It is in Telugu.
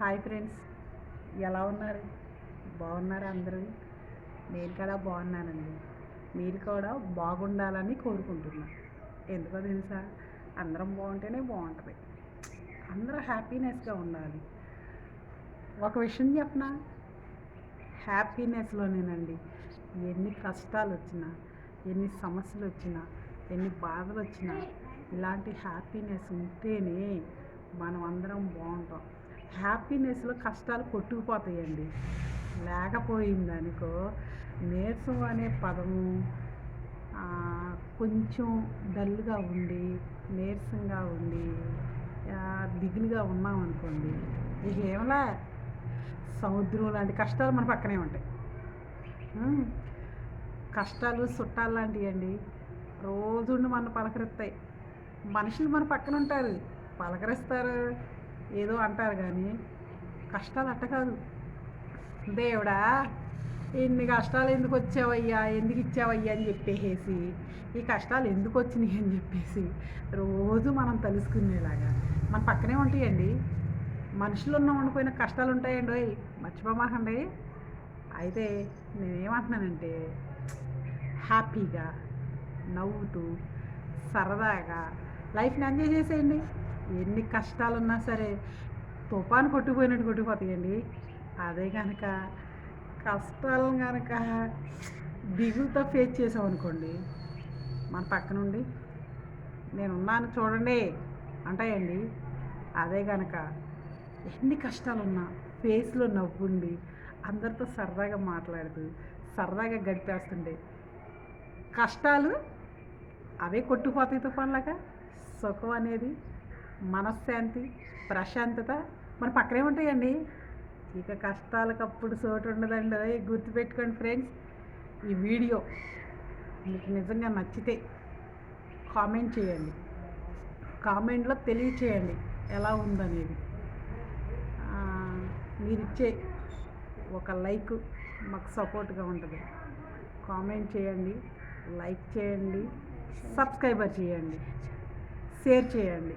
Hi friends. ఎలా ఉన్నారు? బాగున్నారా అందరూ? నేను కూడా బాగున్నానండి. మీరు కూడా బాగుండాలని కోరుకుంటున్నా. ఎందుకో తెలుసా? అందరం బాగుంటేనే బాగుంటుంది. అందరూ హ్యాపీనెస్గా ఉండాలి. ఒక విషయం చెప్పనా? హ్యాపీనెస్లోనేనండి. ఎన్ని కష్టాలు వచ్చినా ఎన్ని సమస్యలు వచ్చినా ఎన్ని బాధలు వచ్చినా ఇలాంటి హ్యాపీనెస్ ఉంటేనే మనం అందరం బాగుంటాం. హ్యాపీనెస్లో కష్టాలు కొట్టుకుపోతాయండి. లేకపోయిందనుకో నీరసం అనే పదము కొంచెం డల్గా ఉండి నీరసంగా ఉండి దిగులుగా ఉన్నాం అనుకోండి ఇక ఏమలా? సముద్రం లాంటి కష్టాలు మన పక్కనే ఉంటాయి. కష్టాలు చుట్టాలు లాంటివి అండి రోజుండి మన పలకరిస్తాయి. మనుషులు మన పక్కన ఉంటారు పలకరిస్తారు. ఏదో అంటారు కానీ కష్టాలు అట్ట కాదు. దేవుడా ఇన్ని కష్టాలు ఎందుకు వచ్చావయ్యా ఎందుకు ఇచ్చావయ్యా అని చెప్పేసి ఈ కష్టాలు ఎందుకు వచ్చినాయి అని చెప్పేసి రోజు మనం తెలుసుకునేలాగా. మన పక్కనే ఉంటాయండి. మనుషులు ఉన్న ఉండిపోయిన కష్టాలు ఉంటాయండి ఓయ్. మర్చిపోమాకండి. అయితే నేనేమంటున్నానంటే హ్యాపీగా నవ్వుతూ సరదాగా లైఫ్ని ఎంజాయ్ చేసేయండి. ఎన్ని కష్టాలున్నా సరే తుఫాను కొట్టుకుపోయినట్టు కొట్టుకుపోతాయండి. అదే కనుక కష్టాలను కనుక దిగులతో ఫేస్ చేసామనుకోండి మన పక్కనుండి నేనున్నాను చూడండి అంటాయండి. అదే కనుక ఎన్ని కష్టాలున్నా ఫేస్లో నవ్వుండి అందరితో సరదాగా మాట్లాడుతూ సరదాగా గడిపేస్తుండే కష్టాలు అవే కొట్టుకుపోతాయి తుఫాన్లాగా. సుఖం అనేది మనశ్శాంతి ప్రశాంతత. మన పక్కనే ఉంటాయండి. ఇక కష్టాలకు అప్పుడు చోటు ఉండదండి అదే గుర్తుపెట్టుకోండి ఫ్రెండ్స్ ఈ వీడియో మీకు నిజంగా నచ్చితే కామెంట్ చేయండి. కామెంట్లో తెలియచేయండి ఎలా ఉందనేది. మీరిచ్చే ఒక లైక్ మాకు సపోర్ట్గా ఉంటుంది. కామెంట్ చేయండి లైక్ చేయండి సబ్స్క్రైబర్ చేయండి షేర్ చేయండి.